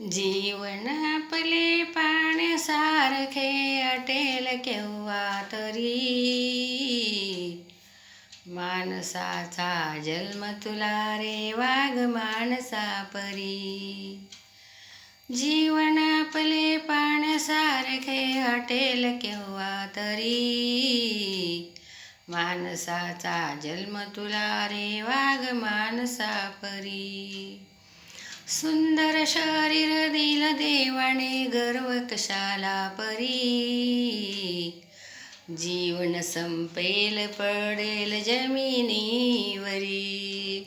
जीवन आपले पाण्यासारखे अटेल केव्हा तरी. माणसाचा जन्म तुला रे वाघ माणसा परी. जीवन आपले पाण्यासारखे अटेल केव्हा तरी. माणसाचा जन्म तुला रे वाघ माणसा परी. सुंदर शरीर दिल देवाने गर्व कशाला परी? जीवन संपेल पडेल जमिनीवरी.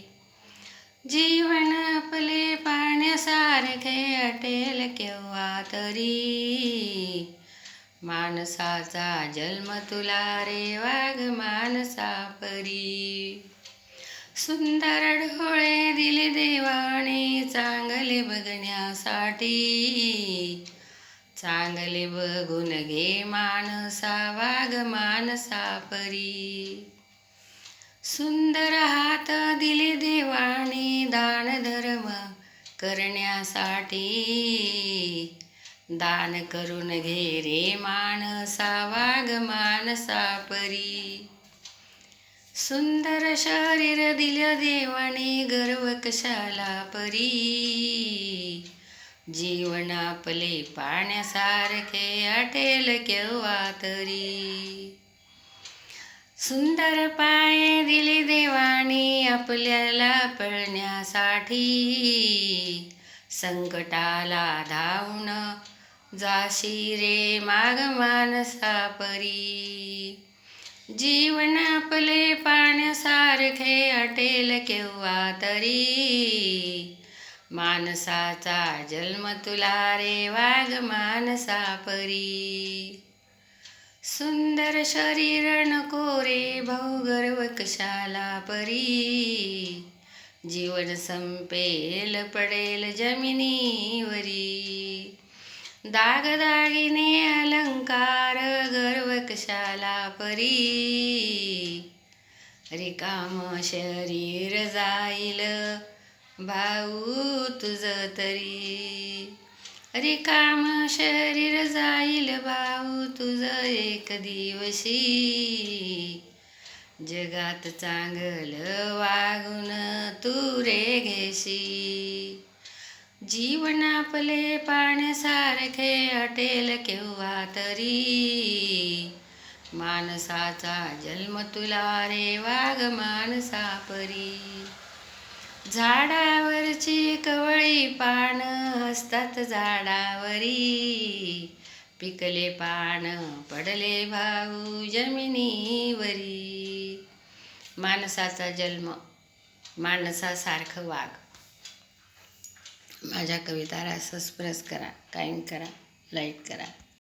जीवन आपले पाण्यासारखे अटेल केव्हा तरी. माणसाचा जन्म तुला रे वाघ माणसा परी. सुंदर डोळे दिले देवाने चांगले बघण्यासाठी. चांगले बघून घे माणसा वाघ माणसा परी. सुंदर हात दिले देवाने दान धर्म करण्यासाठी. दान करून घे रे माणसा वाघ माणसा परी. सुंदर शरीर दिलं देवाने गर्व कशाला परी. जीवन आपले पाण्यासारखे अटेल केव्हा तरी. सुंदर पाय दिले देवाने आपल्याला पळण्यासाठी. संकटाला धावून जाशी रे माग मानसा परी. जीवन आपले पाण्यासारखे अटेल केव्हा तरी. माणसाचा जन्म तुला रे वाघ माणसा परी. सुंदर शरीर नको रे भाऊ गर्व कशाला परी. जीवन संपेल पडेल जमिनीवरी. दागदागिने अलंकार गर्व कशाला परी रिकाम शरीर जाईल भाऊ तुझ तरी. रिकाम शरीर जाईल भाऊ तुझ एक दिवशी. जगात चांगलं वागून तू रे घेशी. जीवन आपले पाण्यासारखे अटेल केव्हा तरी. माणसाचा जन्म तुला रे वाघ माणसा परी. झाडावरची कवळी पान असतात झाडावरी. पिकले पान पडले भाऊ जमिनीवरी. माणसाचा जन्म माणसासारखं वाघ. माझ्या कविताला सबस्क्राईब करा कायम करा लाईक करा.